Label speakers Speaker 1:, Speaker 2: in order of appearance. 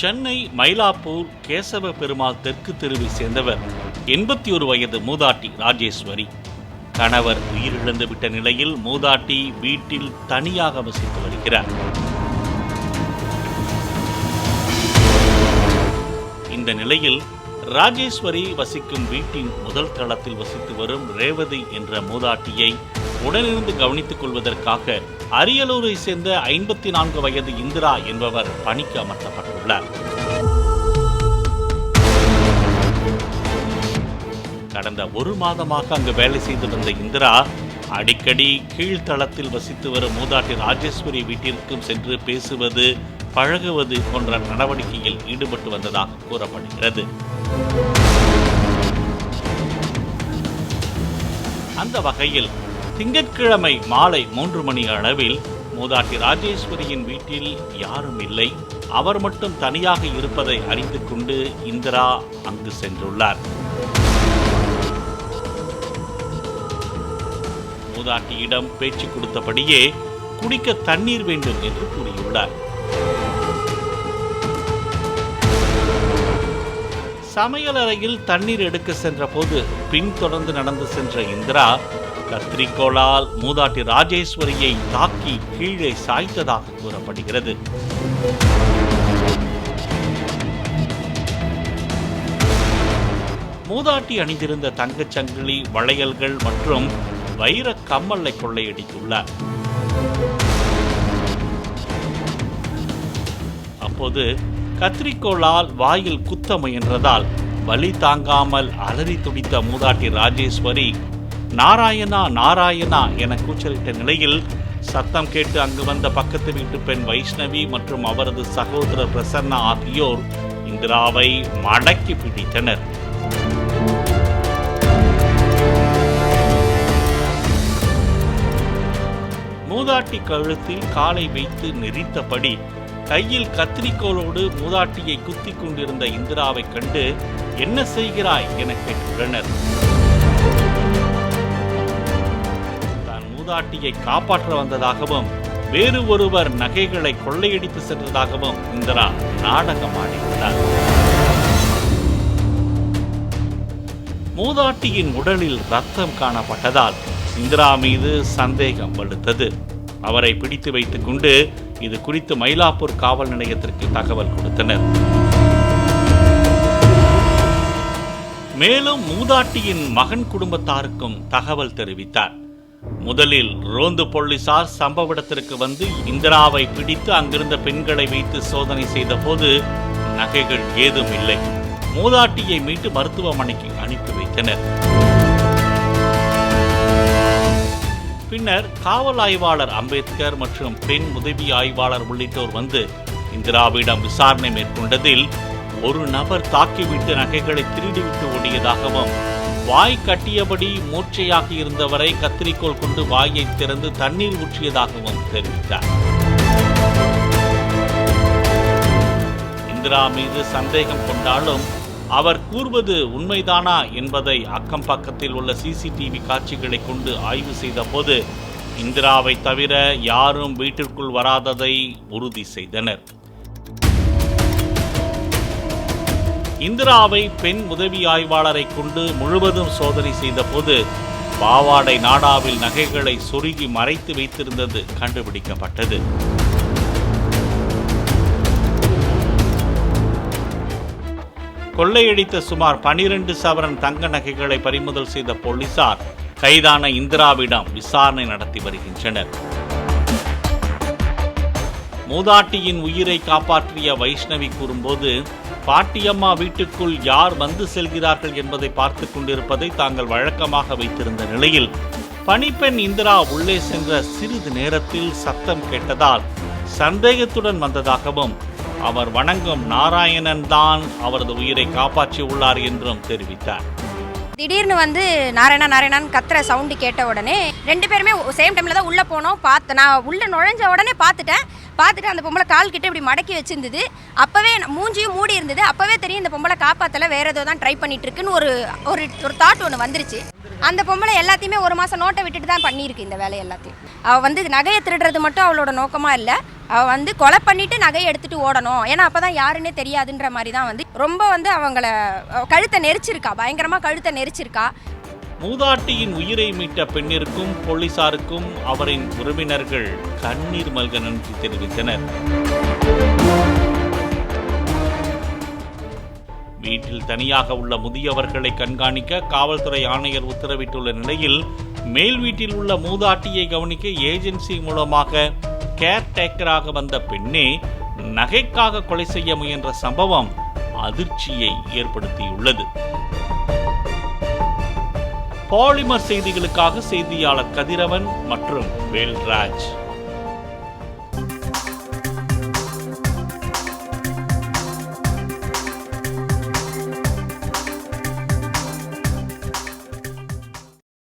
Speaker 1: சென்னை மயிலாப்பூர் கேசவ பெருமாள் தெற்கு தெருவை சேர்ந்தவர். எண்பத்தி ஒரு வயது மூதாட்டி ராஜேஸ்வரி. கணவர் உயிரிழந்து விட்ட நிலையில் மூதாட்டி வீட்டில் தனியாக வசித்து வருகிறார். இந்த நிலையில் ராஜேஸ்வரி வசிக்கும் வீட்டின் முதல் தளத்தில் வசித்து வரும் ரேவதி என்ற மூதாட்டியை உடனிருந்து கவனித்துக் கொள்வதற்காக அரியலூரை சேர்ந்த ஐம்பத்தி நான்கு வயது இந்திரா என்பவர் பணிக்கு அமர்த்தப்பட்டுள்ளார். கடந்த ஒரு மாதமாக அங்கு வேலை செய்து வந்த இந்திரா அடிக்கடி கீழ்த்தளத்தில் வசித்து வரும் மூதாட்டி ராஜேஸ்வரி வீட்டிற்கும் சென்று பேசுவது பழகுவது போன்ற நடவடிக்கையில் ஈடுபட்டு வந்ததாக கூறப்படுகிறது. அந்த வகையில் திங்கட்கிழமை மாலை மூன்று மணி அளவில் மூதாட்டி ராஜேஸ்வரியின் வீட்டில் யாரும் இல்லை. அவர் மட்டும் தனியாக இருப்பதை அறிந்து கொண்டு இந்திரா அங்கு சென்றுள்ளார். மூதாட்டியிடம் பேச்சு கொடுத்தபடியே குடிக்க தண்ணீர் வேண்டும் என்று கூறியுள்ளார். சமையலறையில் தண்ணீர் எடுக்க சென்ற போது பின்தொடர்ந்து நடந்து சென்ற இந்திரா கத்திரிக்கோளால் மூதாட்டி ராஜேஸ்வரியை தாக்கி கீழே சாய்த்ததாக கூறப்படுகிறது. மூதாட்டி அணிந்திருந்த தங்கச் சங்கிலி வளையல்கள் மற்றும் வைர கம்மலை கொள்ளையடித்துள்ளார் அப்போது கத்திரிக்கோளால் வாயில் குத்த முயன்றதால் வலி தாங்காமல் அலறி துடித்த மூதாட்டி ராஜேஸ்வரி நாராயணா நாராயணா என கூச்சலிட்ட நிலையில் சத்தம் கேட்டு அங்கு வந்த பக்கத்து வீட்டு பெண் வைஷ்ணவி மற்றும் அவரது சகோதரர் பிரசன்னா ஆகியோர் இந்திராவை மடக்கி பிடித்தனர். மூதாட்டி கழுத்தில் காலை வைத்து நெறித்தபடி கையில் கத்திரிக்கோளோடு மூதாட்டியை குத்திக் கொண்டிருந்த இந்திராவை கண்டு என்ன செய்கிறாய்? என கேட்டுள்ளனர் தான் மூதாட்டியை காப்பாற்ற வந்ததாகவும் வேறு ஒருவர் நகைகளை கொள்ளையடித்து சென்றதாகவும் இந்திரா நாடகமாடியுள்ளார் மூதாட்டியின் உடலில் ரத்தம் காணப்பட்டதால் இந்திரா மீது சந்தேகம் வலுத்தது. அவரை பிடித்து வைத்துக் கொண்டு இது குறித்து மயிலாப்பூர் காவல் நிலையத்திற்கு தகவல் கொடுத்தனர். மேலும் மூதாட்டியின் மகன் குடும்பத்தாருக்கும் தகவல் தெரிவித்தார். முதலில் ரோந்து போலீசார் சம்பவ இடத்திற்கு வந்து இந்திராவை பிடித்து அங்கிருந்த பெண்களை வைத்து சோதனை செய்த போது நகைகள் ஏதும் இல்லை. மூதாட்டியை மீட்டு மருத்துவமனைக்கு அனுப்பி வைத்தனர். பின்னர் காவல் ஆய்வாளர் அம்பேத்கர் மற்றும் பெண் உதவி ஆய்வாளர் உள்ளிட்டோர் வந்து இந்திராவிடம் விசாரணை மேற்கொண்டதில் ஒரு நபர் தாக்கிவிட்டு நகைகளை திருடிவிட்டு ஓடியதாகவும் வாய் கட்டியபடி மூர்ச்சையாகி இருந்தவரை கத்திரிக்கோள் கொண்டு வாயை திறந்து தண்ணீர் ஊற்றியதாகவும் தெரிவித்தார். இந்திரா மீது சந்தேகம் கொண்டாலும் அவர் கூறுவது உண்மைதானா என்பதை அக்கம் பக்கத்தில் உள்ள சிசிடிவி காட்சிகளை கொண்டு ஆய்வு செய்த போது இந்திராவை தவிர யாரும் வீட்டிற்குள் வராததை உறுதி செய்தனர். இந்திராவை பெண் உதவி ஆய்வாளரை கொண்டு முழுவதும் சோதனை செய்த போது பாவாடை நாடாவில் நகைகளை சொருகி மறைத்து வைத்திருந்தது கண்டுபிடிக்கப்பட்டது. கொள்ளையடித்த சுமார் பனிரெண்டு சவரன் தங்க நகைகளை பறிமுதல் செய்த போலீசார் கைதான இந்திராவிடம் விசாரணை நடத்தி வருகின்றனர். மூதாட்டியின் உயிரை காப்பாற்றிய வைஷ்ணவி கூறும்போது பாட்டியம்மா வீட்டுக்குள் யார் வந்து செல்கிறார்கள் என்பதை பார்த்து கொண்டிருப்பதை தாங்கள் வழக்கமாக வைத்திருந்த நிலையில் பணிப்பெண் இந்திரா உள்ளே சென்ற சிறிது நேரத்தில் சத்தம் கேட்டதால் சந்தேகத்துடன் வந்ததாகவும் அவர் வணங்கும் நாராயணன் தான் அவரது உயிரை காப்பாற்றியுள்ளார் என்றும் தெரிவித்தார்.
Speaker 2: திடீர்னு வந்து நாராயணா நாராயணான்னு கத்துற சவுண்டு கேட்ட உடனே ரெண்டு பேருமே சேம் டைமில் தான் உள்ளே போனோம் பார்த்து நான் உள்ளே நுழைஞ்ச உடனே பார்த்துட்டேன் பார்த்துட்டு அந்த பொம்பளை கால் கிட்ட இப்படி மடக்கி வச்சிருந்தது. அப்போவே மூஞ்சியும் மூடி இருந்தது. அப்போவே தெரியும் இந்த பொம்பளை காப்பாற்றல வேறு ஏதோ தான் ட்ரை பண்ணிட்டு இருக்குன்னு ஒரு ஒரு ஒரு தாட் ஒன்று வந்துருச்சு. அந்த பொம்பளை எல்லாத்தையுமே ஒரு மாதம் நோட்டை விட்டுட்டு தான் பண்ணியிருக்கு இந்த வேலை எல்லாத்தையும். அவள் வந்து நகையை திருடுறது மட்டும் அவளோட நோக்கமாக இல்லை. அவள் வந்து கொலை பண்ணிவிட்டு நகையை எடுத்துட்டு ஓடணும். ஏன்னா அப்போ தான் யாருன்னே தெரியாதுன்ற மாதிரி தான் வந்து ரொம்ப வந்து அவங்கள கழுத்தை நெரிச்சிருக்கா. பயங்கரமாக கழுத்தை நெரிச்சிருக்கா.
Speaker 1: மூதாட்டியின் உயிரை மீட்ட பெண்ணிற்கும் போலீசாருக்கும் அவரின் உறவினர்கள் கண்ணீர் மல்க நன்றி தெரிவித்தனர். வீட்டில் தனியாக உள்ள முதியவர்களை கண்காணிக்க காவல்துறை ஆணையர் உத்தரவிட்டுள்ள நிலையில் மேல் வீட்டில் உள்ள மூதாட்டியை கவனிக்க ஏஜென்சி மூலமாக கேர்டேக்கராக வந்த பெண்ணே நகைக்காக கொலை செய்ய முயன்ற சம்பவம் அதிர்ச்சியை ஏற்படுத்தியுள்ளது. பாலிமர் செய்திகளுக்காக செய்தியாளர் கதிரவன் மற்றும் வேல்ராஜ்.